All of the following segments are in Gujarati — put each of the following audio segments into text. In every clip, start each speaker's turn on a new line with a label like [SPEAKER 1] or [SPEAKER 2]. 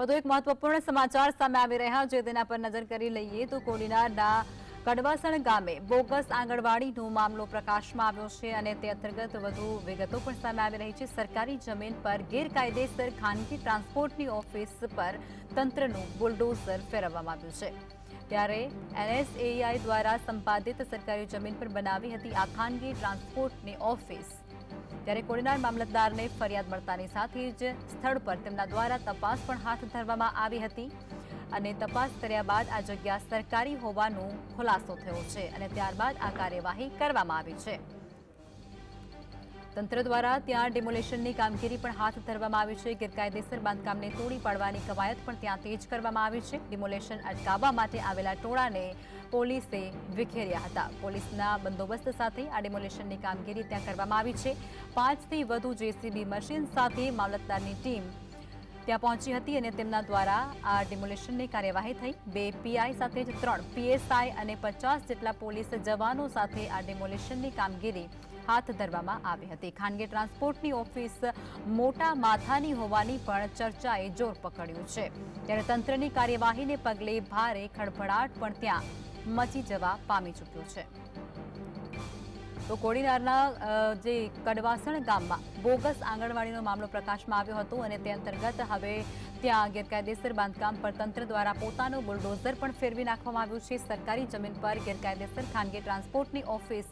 [SPEAKER 1] વધુ એક મહત્વપૂર્ણ સમાચાર સામે આવી રહ્યા છે. તેના પર નજર કરી લઈએ તો કોડીનારના કડવાસણ ગામે બોગસ આંગણવાડીનો મામલો પ્રકાશમાં આવ્યો છે અને તે અંતર્ગત વધુ વિગતો પણ સામે આવી રહી છે. સરકારી જમીન પર ગેરકાયદેસર ખાનગી ટ્રાન્સપોર્ટની ઓફિસ પર તંત્રનું બુલડોઝર ફેરવવામાં આવ્યું છે. ત્યારે એનએસએઆઈ દ્વારા સંપાદિત સરકારી જમીન પર બનાવી હતી આ ખાનગી ટ્રાન્સપોર્ટની ઓફિસ. ત્યારે કોડીનાર મામલતદારને ફરિયાદ મળતાની સાથે જ સ્થળ પર તેમના દ્વારા તપાસ પણ હાથ ધરવામાં આવી હતી. અને તપાસ કર્યા બાદ આ જગ્યા સરકારી હોવાનો ખુલાસો થયો છે અને ત્યારબાદ આ કાર્યવાહી કરવામાં આવી છે. તંત્ર દ્વારા ત્યાં ડિમોલેશનની કામગીરી પણ હાથ ધરવામાં આવી છે. ગેરકાયદેસર બાંધકામને તોડી પાડવાની કવાયત પણ ત્યાં તેજ કરવામાં આવી છે. ડિમોલેશન અટકાવવા માટે આવેલા ટોળાને પોલીસે વિખેર્યા હતા. પોલીસના બંદોબસ્ત સાથે આ ડિમોલેશનની કામગીરી ત્યાં કરવામાં આવી છે. પાંચથી વધુ જેસીબી મશીન સાથે મામલતદારની ટીમ ત્યાં પહોંચી હતી અને તેમના દ્વારા આ ડિમોલેશનની કાર્યવાહી થઈ. બે પીઆઈ સાથે જ ત્રણ પીએસઆઈ અને પચાસ જેટલા પોલીસ જવાનો સાથે આ ડિમોલેશનની કામગીરી હાથ ધરવામાં આવી હતી. ખાનગી ટ્રાન્સપોર્ટની ઓફિસ મોટા માથાની હોવાની પણ ચર્ચાએ જોર પકડ્યું છે. ત્યારે તંત્રની કાર્યવાહીને પગલે ભારે ખળભળાટ પણ ત્યાં મચી જવા પામી ચૂક્યો છે. તો કોડીનારના જે કડવાસણ ગામમાં બોગસ આંગણવાડીનો મામલો પ્રકાશમાં આવ્યો હતો અને તે અંતર્ગત હવે ત્યાં ગેરકાયદેસર બાંધકામ પર તંત્ર દ્વારા પોતાનું બુલડોઝર પણ ફેરવી નાખવામાં આવ્યું છે. સરકારી જમીન પર ગેરકાયદેસર ખાનગી ટ્રાન્સપોર્ટની ઓફિસ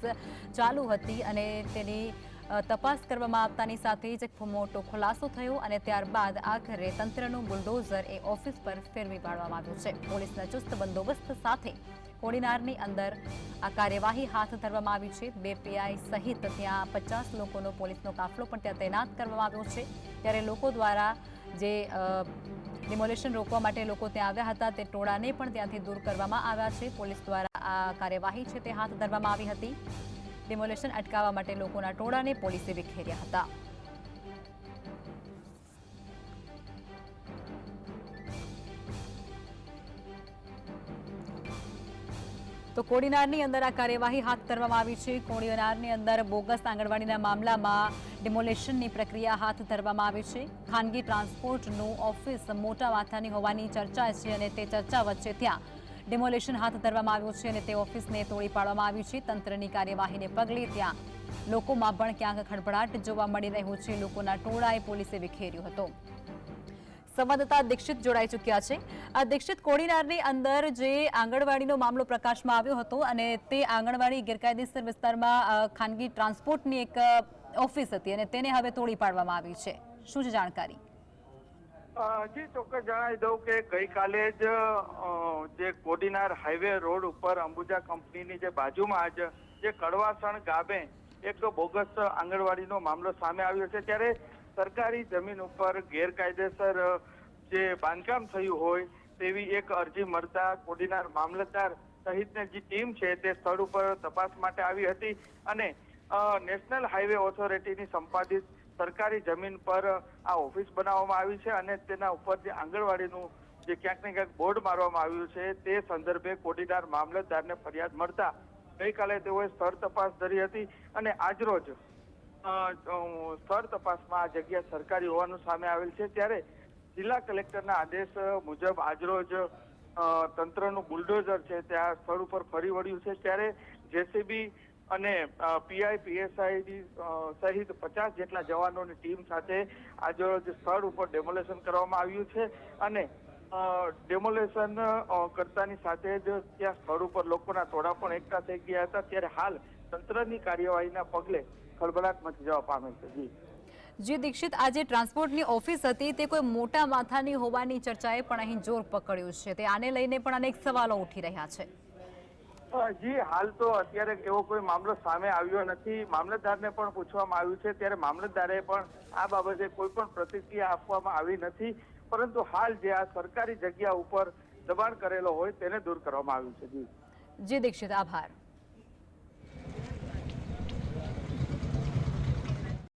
[SPEAKER 1] ચાલુ હતી અને તેની તપાસ કરવામાં આવતાની સાથે જ મોટો ખુલાસો થયો અને ત્યારબાદ આખરે તંત્રનું બુલડોઝર એ ઓફિસ પર ફેરવી પાડવામાં આવ્યું છે. પોલીસના ચુસ્ત બંદોબસ્ત સાથે કોડીનારની અંદર આ કાર્યવાહી હાથ ધરવામાં આવી છે. બે પીઆઈ સહિત ત્યાં પચાસ લોકોનો પોલીસનો કાફલો પણ ત્યાં તૈનાત કરવામાં આવ્યો છે. ત્યારે લોકો દ્વારા જે ડિમોલેશન રોકવા માટે લોકો ત્યાં આવ્યા હતા તે ટોળાને પણ ત્યાંથી દૂર કરવામાં આવ્યા છે. પોલીસ દ્વારા આ કાર્યવાહી છે તે હાથ ધરવામાં આવી હતી. ડિમોલેશન અટકાવવા માટે લોકોના ટોળાને પોલીસે વિખેર્યા હતા. તો કોડીનારની અંદર આ કાર્યવાહી હાથ ધરવામાં આવી છે. કોડીનારની અંદર બોગસ આંગણવાડીના મામલામાં ડિમોલેશનની પ્રક્રિયા હાથ ધરવામાં આવી છે. ખાનગી ટ્રાન્સપોર્ટનું ઓફિસ મોટા માથાની હોવાની ચર્ચા છે અને તે ચર્ચા વચ્ચે ત્યાં ડિમોલેશન હાથ ધરવામાં આવ્યું છે અને તે ઓફિસને તોડી પાડવામાં આવી છે. તંત્રની કાર્યવાહીને પગલે ત્યાં લોકોમાં પણ ક્યાંક ખડભડાટ જોવા મળી રહ્યું છે. લોકોના ટોળાએ પોલીસે વિખેર્યો હતો. સંવાદદાતા દીક્ષિત જોડાઈ ચૂક્યા છે. આ દીક્ષિત કોડીનારની અંદર જે આંગણવાડીનો મામલો પ્રકાશમાં આવ્યો હતો અને તે આંગણવાડી ગેરકાયદેસર વિસ્તારમાં ખાનગી ટ્રાન્સપોર્ટની એક ઓફિસ હતી અને તેને હવે તોડી પાડવામાં આવી છે. શું છે જાણકારી?
[SPEAKER 2] જી, ચોક્કસ જણાવી દઉં કે ગઈકાલે જ જે કોડીનાર હાઈવે રોડ ઉપર અંબુજા કંપનીની જે બાજુમાં જ જે કડવાસણ ગામે એક બોગસ આંગણવાડીનો મામલો સામે આવ્યો છે, ત્યારે સરકારી જમીન ઉપર ગેરકાયદેસર જે બાંધકામ થયું હોય તેવી એક અરજી મળતા કોડીનાર મામલતદાર સહિતની જે ટીમ છે તે સ્થળ ઉપર તપાસ માટે આવી હતી અને નેશનલ હાઈવે ઓથોરિટીની સંપાદિત સરકારી જમીન પર આ ઓફિસ બનાવવામાં આવી છે અને તેના ઉપર જે આંગણવાડીનું જે ક્યાંક ને ક્યાંક બોર્ડ મારવામાં આવ્યું છે, તે સંદર્ભે કોડીનાર મામલતદારને ફરિયાદ મળતા ગઈકાલે તેઓએ સ્થળ તપાસ ધરી હતી અને આજરોજ સ્થળ તપાસમાં આ જગ્યા સરકારી હોવાનું સામે આવેલ છે. ત્યારે જિલ્લા કલેક્ટરના આદેશ મુજબ આજરોજ તંત્રનું બુલડોઝર છે ત્યાં સ્થળ ઉપર ફરી વળ્યું છે. ત્યારે જેસીબી અને પીઆઈ પીએસઆઈડી સહિત પચાસ જેટલા જવાનોની ટીમ સાથે આજરોજ સ્થળ ઉપર ડેમોલેશન કરવામાં આવ્યું છે અને ડેમોલેશન કરતાની સાથે જ ત્યાં સ્થળ ઉપર લોકોના ટોળા પણ એકઠા થઈ ગયા હતા. ત્યારે હાલ તંત્રની કાર્યવાહીના પગલે ખળભળાટ મચી જવા પામે છે. જી.
[SPEAKER 1] જે દીક્ષિત, આજે ટ્રાન્સપોર્ટની ઓફિસ હતી. તે કોઈ મોટા માથાની હોવાની ચર્ચાએ પણ અહીં જોર પકડ્યું છે. તે આને લઈને પણ અનેક સવાલો ઉઠી રહ્યા છે.
[SPEAKER 2] જી, હાલ તો અત્યારે એવો કોઈ મામલો સામે આવ્યો નથી. મામલતદારને પણ પૂછવામાં આવ્યું છે. ત્યારે મામલતદારે પણ આ બાબતે કોઈ પણ પ્રતિક્રિયા આપવામાં આવી નથી. પરંતુ હાલ જે આ સરકારી જગ્યા ઉપર દબાણ કરેલો હોય તેને દૂર કરવામાં આવ્યું છે. જી.
[SPEAKER 1] જી, દીક્ષિત. આભાર.